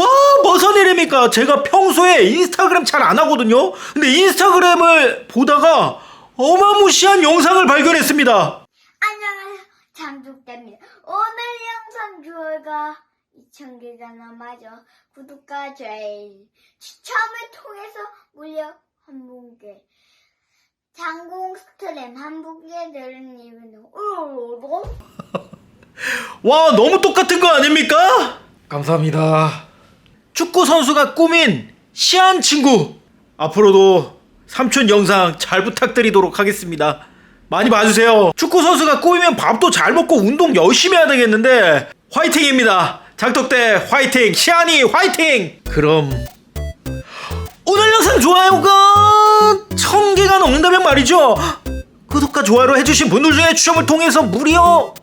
와, 무슨 일입니까? 제가 평소에 인스타그램 잘 안 하거든요. 근데 인스타그램을 보다가 어마무시한 영상을 발견했습니다. 안녕하세요. 장독대입니다. 오늘 영상 조회가 2,000개가 넘어죠. 구독과 좋아요, 추첨을 통해서 무려 한 분께 장공 스트램 한 분께 드리는 이벤트. 으로로 와, 너무 똑같은 거 아닙니까? 감사합니다. 축구 선수가 꾸민 시안 친구. 앞으로도 삼촌 영상 잘 부탁드리도록 하겠습니다. 많이 봐주세요. 축구 선수가 꾸미면 밥도 잘 먹고 운동 열심히 해야 되겠는데 화이팅입니다. 장덕대 화이팅, 시안이 화이팅. 그럼 오늘 영상 좋아요가 천 개가 넘는다면 말이죠. 구독과 좋아요를 해주신 분들 중에 추첨을 통해서 무려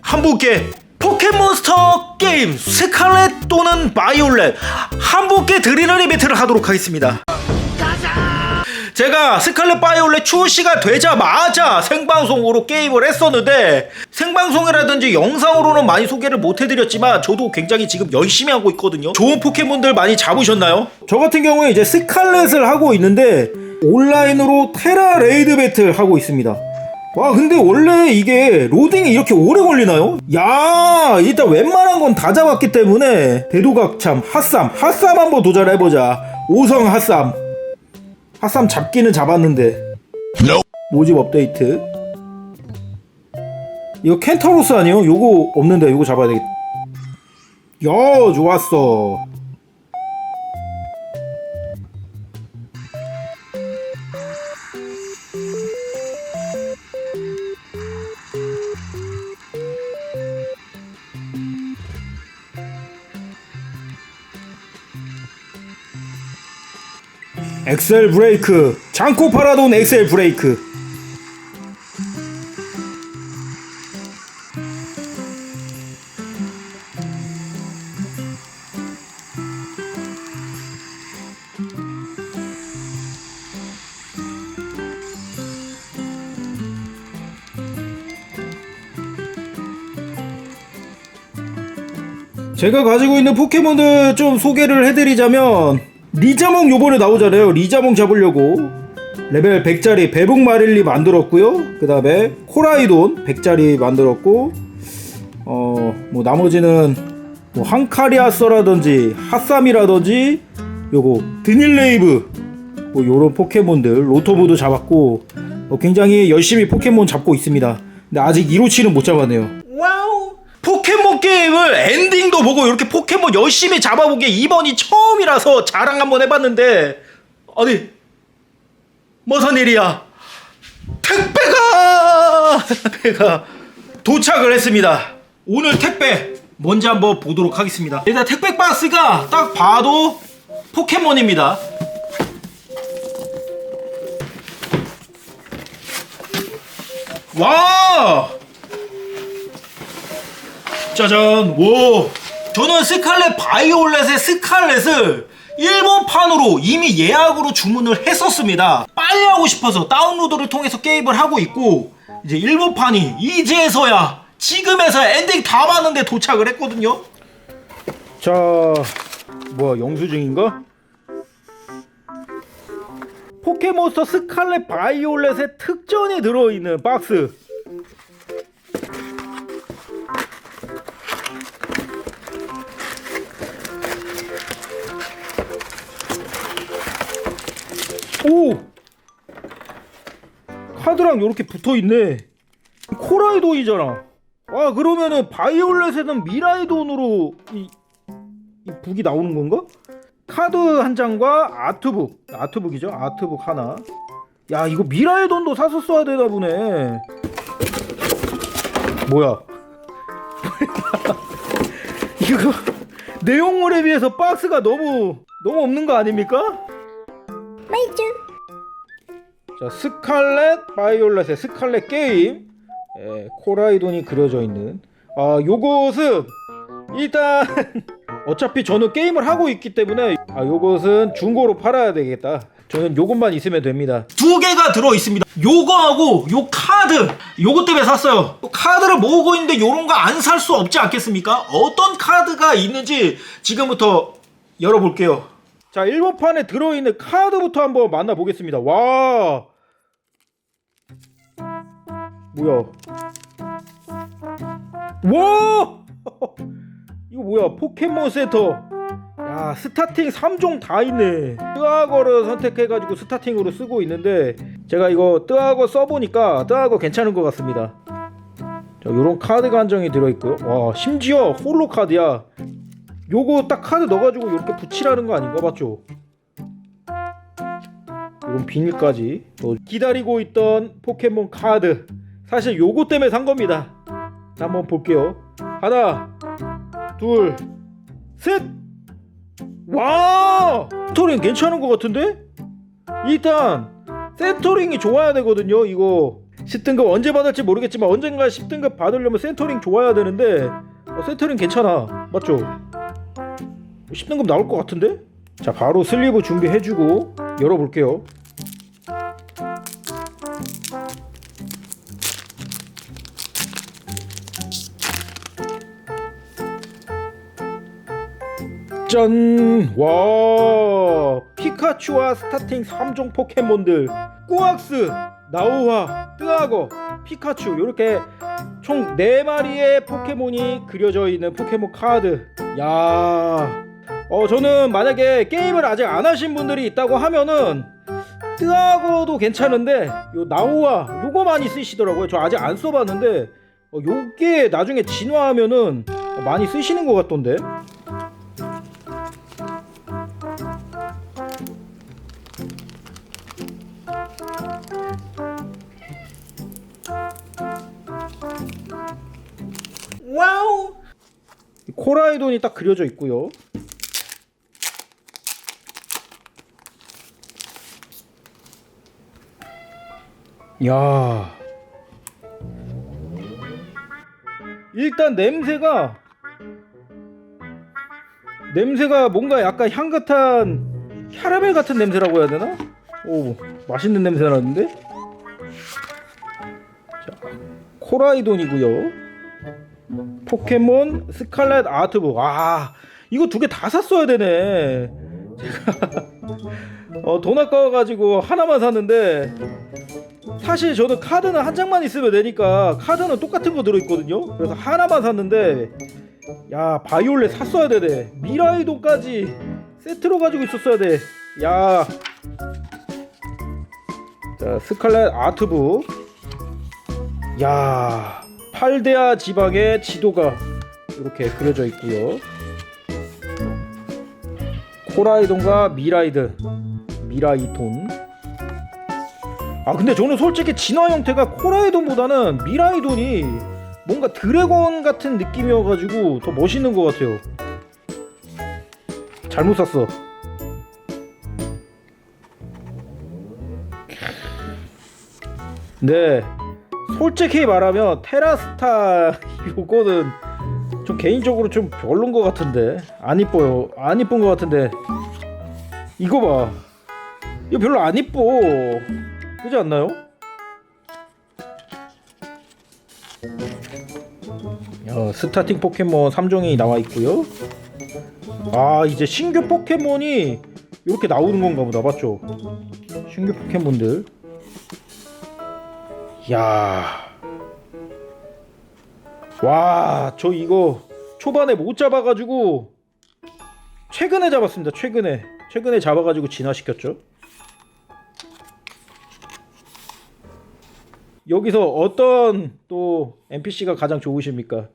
한 분께 포켓몬스터 게임 스칼렛 또는 바이올렛 한 분께 드리는 이벤트를 하도록 하겠습니다. 제가 스칼렛 바이올렛 출시가 되자마자 생방송으로 게임을 했었는데 생방송이라든지 영상으로는 많이 소개를 못 해드렸지만 저도 굉장히 지금 열심히 하고 있거든요. 좋은 포켓몬들 많이 잡으셨나요? 저 같은 경우에 이제 스칼렛을 하고 있는데 온라인으로 테라 레이드 배틀 하고 있습니다. 와 근데 원래 이게 로딩이 이렇게 오래 걸리나요? 야 일단 웬만한 건 다 잡았기 때문에 대도각참 핫삼. 핫삼 한번 도전해보자. 오성 핫삼. 핫삼 잡기는 잡았는데. 모집 업데이트. 이거 켄타로스 아니에요? 요거 없는데 요거 잡아야 되겠다 야 좋았어 엑셀 브레이크. 장코 파라돈 엑셀 브레이크. 제가 가지고 있는 포켓몬들 좀 소개를 해드리자면 리자몽 요번에 나오잖아요. 리자몽 잡으려고. 레벨 100짜리 배북 마릴리 만들었고요. 그 다음에 코라이돈 100짜리 만들었고 어 뭐 나머지는 뭐 한카리아서라든지 핫삼이라든지 요거 드닐레이브 뭐 요런 포켓몬들 로토브도 잡았고 어, 굉장히 열심히 포켓몬 잡고 있습니다. 근데 아직 1호치는 못 잡았네요. 와우! 포켓몬 게임을 엔딩 도 보고 이렇게 포켓몬 열심히 잡아보게 이번이 처음이라서 자랑 한번 해봤는데 아니 무슨 일이야? 택배가! 택배가 도착을 했습니다. 오늘 택배 뭔지 한번 보도록 하겠습니다. 일단 택배 박스가 딱 봐도 포켓몬입니다. 와! 짜잔! 와 저는 스칼렛 바이올렛의 스칼렛을 일본판으로 이미 예약으로 주문을 했었습니다. 빨리 하고 싶어서 다운로드를 통해서 게임을 하고 있고 이제 일본판이 이제서야 지금에서 엔딩 다 봤는데 도착을 했거든요. 자 뭐야 영수증인가? 포켓몬스터 스칼렛 바이올렛의 특전이 들어있는 박스 카드랑 이렇게 붙어 있네. 코라이돈이잖아. 아 그러면은 바이올렛에는 미라이돈으로 이, 이 북이 나오는 건가? 카드 한 장과 아트북, 아트북이죠. 아트북 하나. 야 이거 미라이돈도 사서 써야 되나 보네. 뭐야? 이거 내용물에 비해서 박스가 너무 너무 없는 거 아닙니까? 자 스칼렛 바이올렛의 스칼렛 게임 예, 코라이돈이 그려져 있는 아 요것은 일단 어차피 저는 게임을 하고 있기 때문에 아 요것은 중고로 팔아야 되겠다 저는 요것만 있으면 됩니다. 두 개가 들어 있습니다. 요거하고 요 카드, 요거 때문에 샀어요. 카드를 모으고 있는데 요런 거 안 살 수 없지 않겠습니까? 어떤 카드가 있는지 지금부터 열어볼게요. 자, 1번판에 들어있는 카드부터 한번 만나보겠습니다. 와. 뭐야. 와! 이거 뭐야? 포켓몬 센터. 야, 스타팅 3종 다 있네. 뜨악어를 선택해가지고 스타팅으로 쓰고 있는데, 제가 이거 뜨악어 써보니까 뜨악어 괜찮은 것 같습니다. 자, 요런 카드가 한 장이 들어있고요. 와, 심지어 홀로 카드야. 요거 딱 카드 넣어가지고 이렇게 붙이라는 거 아닌가? 맞죠? 이런 비닐까지. 또 기다리고 있던 포켓몬 카드. 사실 요거 때문에 산 겁니다. 자, 한번 볼게요. 하나, 둘, 셋! 와! 센터링 괜찮은 것 같은데? 일단 센터링이 좋아야 되거든요. 이거 10등급 언제 받을지 모르겠지만 언젠가 10등급 받으려면 센터링 좋아야 되는데 어, 센터링 괜찮아. 맞죠? 10등급 나올 것 같은데? 자 바로 슬리브 준비해주고 열어볼게요. 짠! 와! 피카츄와 스타팅 3종 포켓몬들 꾸악스, 나우화, 뜨악어, 피카츄 이렇게 총 4마리의 포켓몬이 그려져 있는 포켓몬 카드 야 어, 저는 만약에 게임을 아직 안 하신 분들이 있다고 하면은 뜨악어도 괜찮은데 요 나우화 요거 많이 쓰시더라고요. 저 아직 안 써봤는데 어, 요게 나중에 진화하면은 어, 많이 쓰시는 것 같던데. 와우! 코라이돈이 딱 그려져 있고요 야 일단 냄새가 냄새가 뭔가 약간 향긋한 캐러멜 같은 냄새라고 해야 되나? 오 맛있는 냄새 나는데? 자 코라이돈이고요 포켓몬 스칼렛 아트북 아 이거 두 개 다 샀어야 되네 제가 어, 돈 아까워가지고 하나만 샀는데 사실 저는 카드는 한 장만 있으면 되니까 카드는 똑같은 거 들어있거든요. 그래서 하나만 샀는데 야 바이올렛 샀어야 되네. 미라이도까지 세트로 가지고 있었어야 돼야. 자 스칼렛 아트북. 야 팔데아 지방의 지도가 이렇게 그려져 있고요. 코라이돈과 미라이드, 미라이돈. 아 근데 저는 솔직히 진화 형태가 코라이돈보다는 미라이돈이 뭔가 드래곤 같은 느낌이어가지고 더 멋있는 것 같아요. 잘못 샀어. 네. 솔직히 말하면 테라스타 요거는 좀 개인적으로 좀 별론 것 같은데 안 이뻐요 안 이쁜 것 같은데 이거 봐 이거 별로 안 이뻐 그지 않나요? 야, 스타팅 포켓몬 3종이 나와 있고요 아 이제 신규 포켓몬이 이렇게 나오는 건가 보다 맞죠? 신규 포켓몬들 야. 와, 저 이거 초반에 못 잡아가지고 최근에 잡았습니다. 최근에 최근에 잡아가지고 진화시켰죠. 여기서 어떤 또 NPC가 가장 좋으십니까?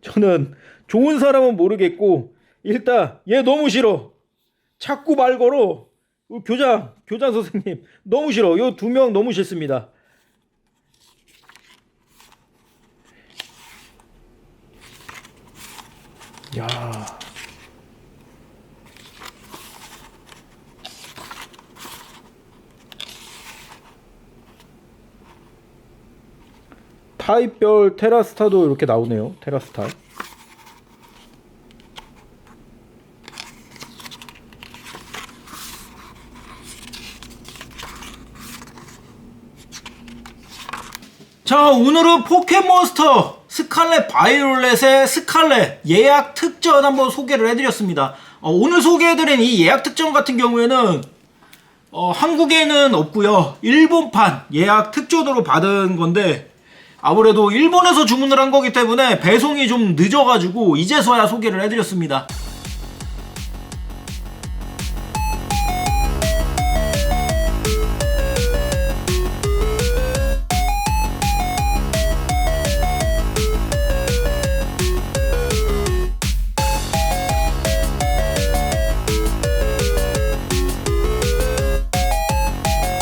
저는 좋은 사람은 모르겠고 일단 얘 너무 싫어. 자꾸 말 걸어. 교장 교장 선생님 너무 싫어. 요 두 명 너무 싫습니다. 야. 타입별 테라스타도 이렇게 나오네요. 테라스타. 자, 오늘은 포켓몬스터 스칼렛 바이올렛의 스칼렛 예약 특전 한번 소개를 해드렸습니다. 어, 오늘 소개해드린 이 예약 특전 같은 경우에는 어, 한국에는 없고요. 일본판 예약 특전으로 받은 건데 아무래도 일본에서 주문을 한 거기 때문에 배송이 좀 늦어가지고 이제서야 소개를 해드렸습니다.